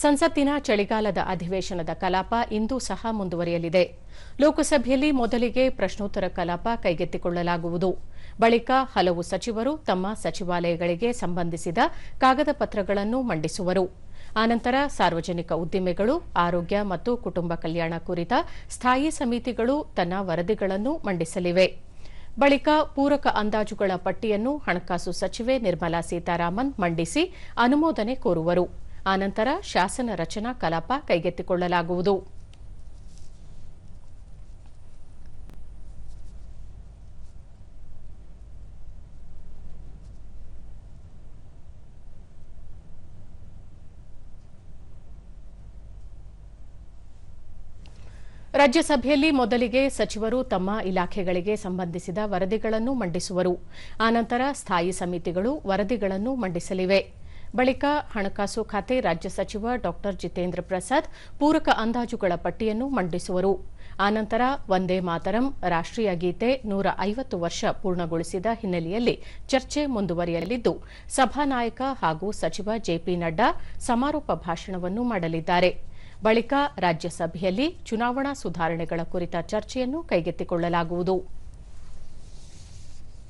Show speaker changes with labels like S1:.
S1: ಸಂಸತ್ತಿನ ಚಳಿಗಾಲದ ಅಧಿವೇಶನದ ಕಲಾಪ ಇಂದು ಸಹ ಮುಂದುವರಿಯಲಿದೆ. ಲೋಕಸಭೆಯಲ್ಲಿ ಮೊದಲಿಗೆ ಪ್ರಶ್ನೋತ್ತರ ಕಲಾಪ ಕೈಗೆತ್ತಿಕೊಳ್ಳಲಾಗುವುದು. ಬಳಿಕ ಹಲವು ಸಚಿವರು ತಮ್ಮ ಸಚಿವಾಲಯಗಳಿಗೆ ಸಂಬಂಧಿಸಿದ ಕಾಗದ ಪತ್ರಗಳನ್ನು ಮಂಡಿಸುವರು. ಆನಂತರ ಸಾರ್ವಜನಿಕ ಉದ್ದಿಮೆಗಳು, ಆರೋಗ್ಯ ಮತ್ತು ಕುಟುಂಬ ಕಲ್ಯಾಣ ಕುರಿತ ಸ್ಥಾಯಿ ಸಮಿತಿಗಳು ತನ್ನ ವರದಿಗಳನ್ನು ಮಂಡಿಸಲಿವೆ. ಬಳಿಕ ಪೂರಕ ಅಂದಾಜುಗಳ ಪಟ್ಟಿಯನ್ನು ಹಣಕಾಸು ಸಚಿವೆ ನಿರ್ಮಲಾ ಸೀತಾರಾಮನ್ ಮಂಡಿಸಿ ಅನುಮೋದನೆ ಕೋರುವರು. ಆನಂತರ ಶಾಸನ ರಚನಾ ಕಲಾಪ ಕೈಗೆತ್ತಿಕೊಳ್ಳಲಾಗುವುದು. ರಾಜ್ಯಸಭೆಯಲ್ಲಿ ಮೊದಲಿಗೆ ಸಚಿವರು ತಮ್ಮ ಇಲಾಖೆಗಳಿಗೆ ಸಂಬಂಧಿಸಿದ ವರದಿಗಳನ್ನು ಮಂಡಿಸುವರು. ಆನಂತರ ಸ್ಥಾಯಿ ಸಮಿತಿಗಳು ವರದಿಗಳನ್ನು ಮಂಡಿಸಲಿವೆ. ಬಳಿಕ ಹಣಕಾಸು ಖಾತೆ ರಾಜ್ಯ ಸಚಿವ ಡಾ. ಜಿತೇಂದ್ರ ಪ್ರಸಾದ್ ಪೂರಕ ಅಂದಾಜುಗಳ ಪಟ್ಟಿಯನ್ನು ಮಂಡಿಸುವರು. ಆನಂತರ ವಂದೇ ಮಾತರಂ ರಾಷ್ಟೀಯ ಗೀತೆ ನೂರ ಐವತ್ತು ವರ್ಷ ಪೂರ್ಣಗೊಳಿಸಿದ ಹಿನ್ನೆಲೆಯಲ್ಲಿ ಚರ್ಚೆ ಮುಂದುವರಿಯಲಿದ್ದು ಸಭಾನಾಯಕ ಹಾಗೂ ಸಚಿವ ಜೆಪಿ ನಡ್ಡಾ ಸಮಾರೋಪ ಭಾಷಣವನ್ನು ಮಾಡಲಿದ್ದಾರೆ. ಬಳಿಕ ರಾಜ್ಯಸಭೆಯಲ್ಲಿ ಚುನಾವಣಾ ಸುಧಾರಣೆಗಳ ಕುರಿತ ಚರ್ಚೆಯನ್ನು ಕೈಗೆತ್ತಿಕೊಳ್ಳಲಾಗುವುದು.